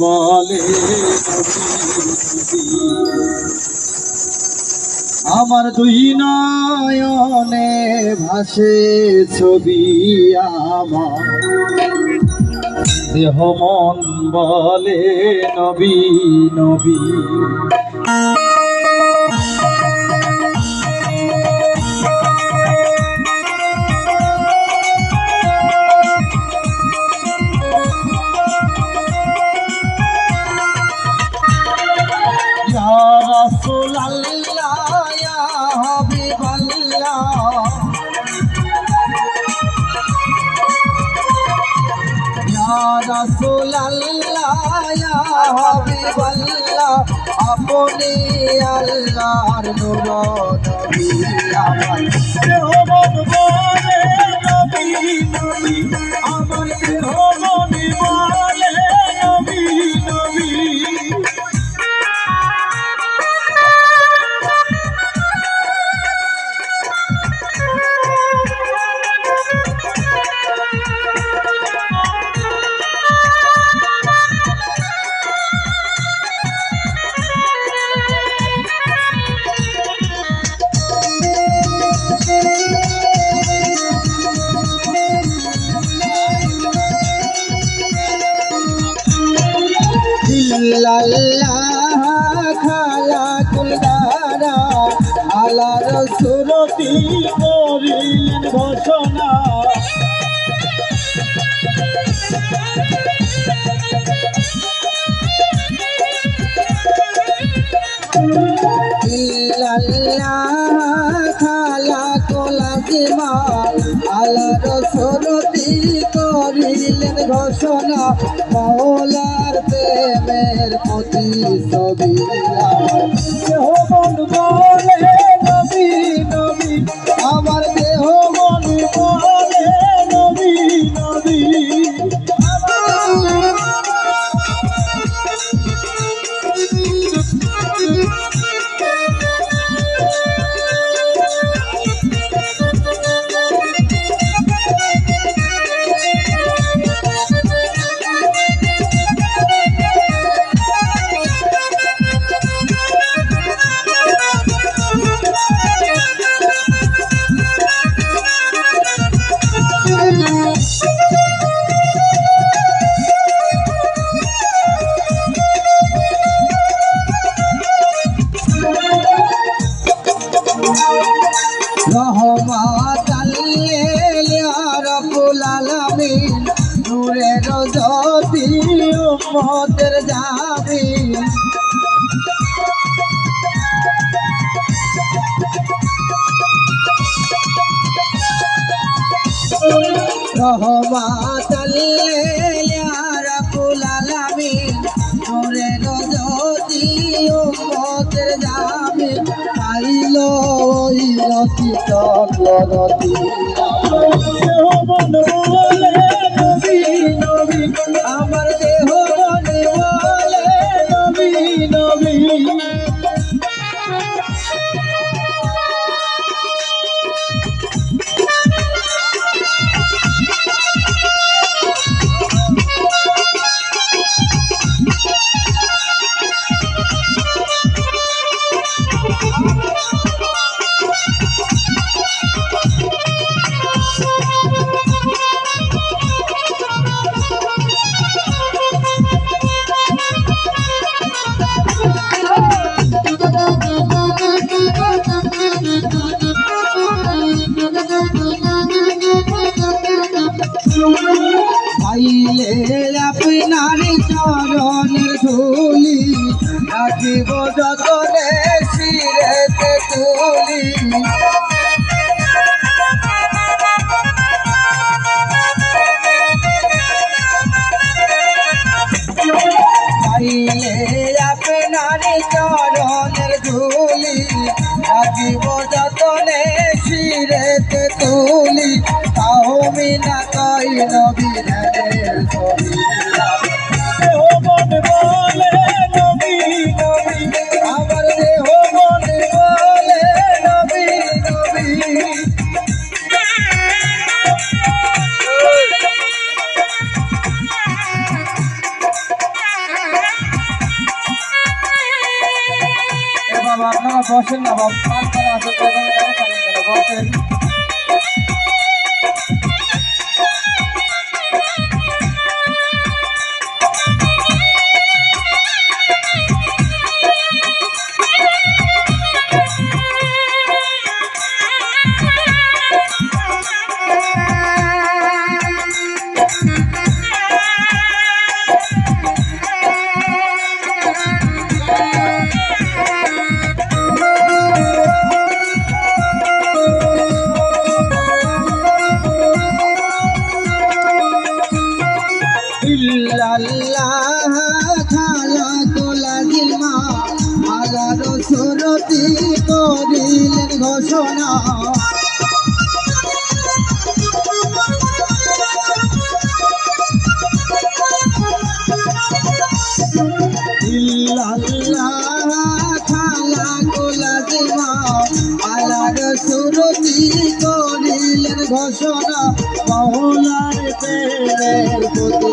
বলে আমার দুই নয়নে ভাসে ছবি আমার। দেহ মন বলে নবী নবী। ইয়া হাবিবাল্লাহ আপনি আল্লাহর নবী আমার মন বলে নবী নবী ইল্লাল্লাহ খালাকুল দারা আলা রসুরতি করিলেন ঘোষণা ইল্লাল্লাহ খালাকুল আজিমা আলা রসুরতি করিলেন ঘোষণা মহলার প্রেমের প্রতি ছবি আলামিন নূরের জ্যোতি উম্মতের জামিন রহমাত ওই রতি পাইলে আপনার চরণের ধুলি রাখিব যতনে শিরেতে তুলি। বাবা আপনারা বসেন না বাবা পাঁচ করে আসেন বসেন দিলমা আলার সুরতি করিলেন ঘোষণা মহলার প্রেমের প্রতি